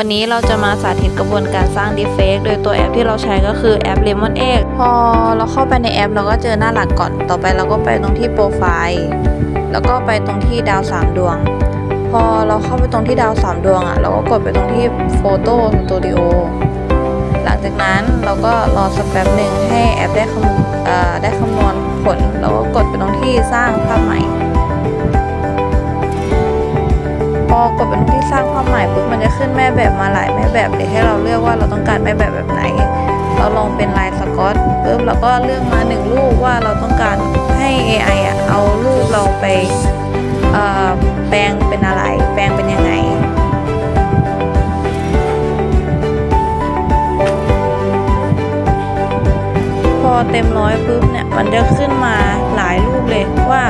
วันนี้เราจะมาสาธิตกระบวนการสร้าง Deepfake โดยตัวแอปที่เราใช้ก็คือแอป Lemon X พอเราเข้าไปในแอปเราก็เจอหน้าหลักก่อน ต่อไปเราก็ไปตรงที่โปรไฟล์แล้วก็ไปตรงที่ดาว3ดวง พอเราเข้าไปตรงที่ดาว3ดวงอะเราก็กดไปตรงที่ Photo Studio หลังจากนั้นเราก็รอสักแป๊บหนึ่งให้แอปได้คำได้คำนวณผลเราก็กดไปตรงที่สร้างภาพใหม่ กดไปตรงที่สร้างภาพใหม่ปุ๊บมันจะขึ้นแม่แบบมาหลายแม่แบบเลยให้เราเลือกว่าเราต้องการแม่แบบแบบไหน เราลองเป็นลายสกอตปุ๊บเราก็เลือกมาหนึ่งรูปว่าเราต้องการให้ AI อะเอารูปเราไปแปลงเป็นอะไร แปลงเป็นยังไงพอเต็มร้อยปุ๊บเนี่ยมันจะขึ้นมาหลายรูปเลยว่า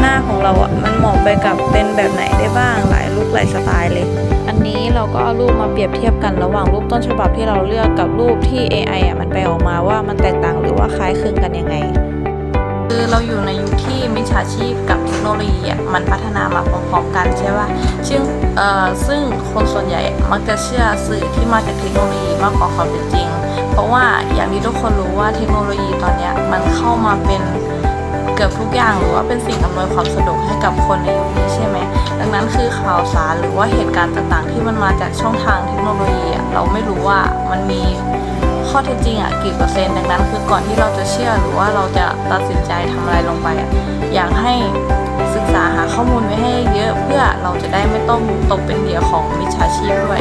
หน้าของเราอะมันเหมาะไปกับเป็นแบบไหนได้บ้างลายรูปห ลายสไตล์เลย อันนี้เราก็เอารูปมาเปรียบเทียบกันระหว่างรูปต้นฉบับที่เราเลือกกับรูปที่ AI อะมันไปออกมาว่ามันแตกต่างหรือว่าคล้ายคลึงกันยังไง คือเราอยู่ในยุคที่มิจฉาชีพกับเทคโนโลยีอะมันพัฒนามาพร้อมๆกันใช่ป่ะซึ่งเอ่อซึ่งคนส่วนใหญ่มักจะเชื่อสื่อที่มาจากเทคโนโลยีมากกว่าความเป็นจริง เพราะว่าอย่างที่ทุกคนรู้ว่าเทคโนโลยีตอนเนี้ยมันเข้ามาเป็น เกือบทุกอย่างหรือว่าเป็นสิ่งอำนวยความสะดวกให้กับคนในยุคนี้ใช่ไหมดังนั้นคือข่าวสารหรือว่าเหตุการณ์ต่างๆ ที่มันมาจากช่องทางเทคโนโลยีเราไม่รู้ว่ามันมีข้อเท็จจริงอะกี่เปอร์เซ็นต์ดังนั้น คือก่อนที่เราจะเชื่อหรือว่าเราจะตัดสินใจทำอะไรลงไปอะอยากให้ศึกษาหาข้อมูลไว้ให้เยอะเพื่อเราจะได้ไม่ต้องตกเป็นเหยื่อของมิจฉาชีพด้วย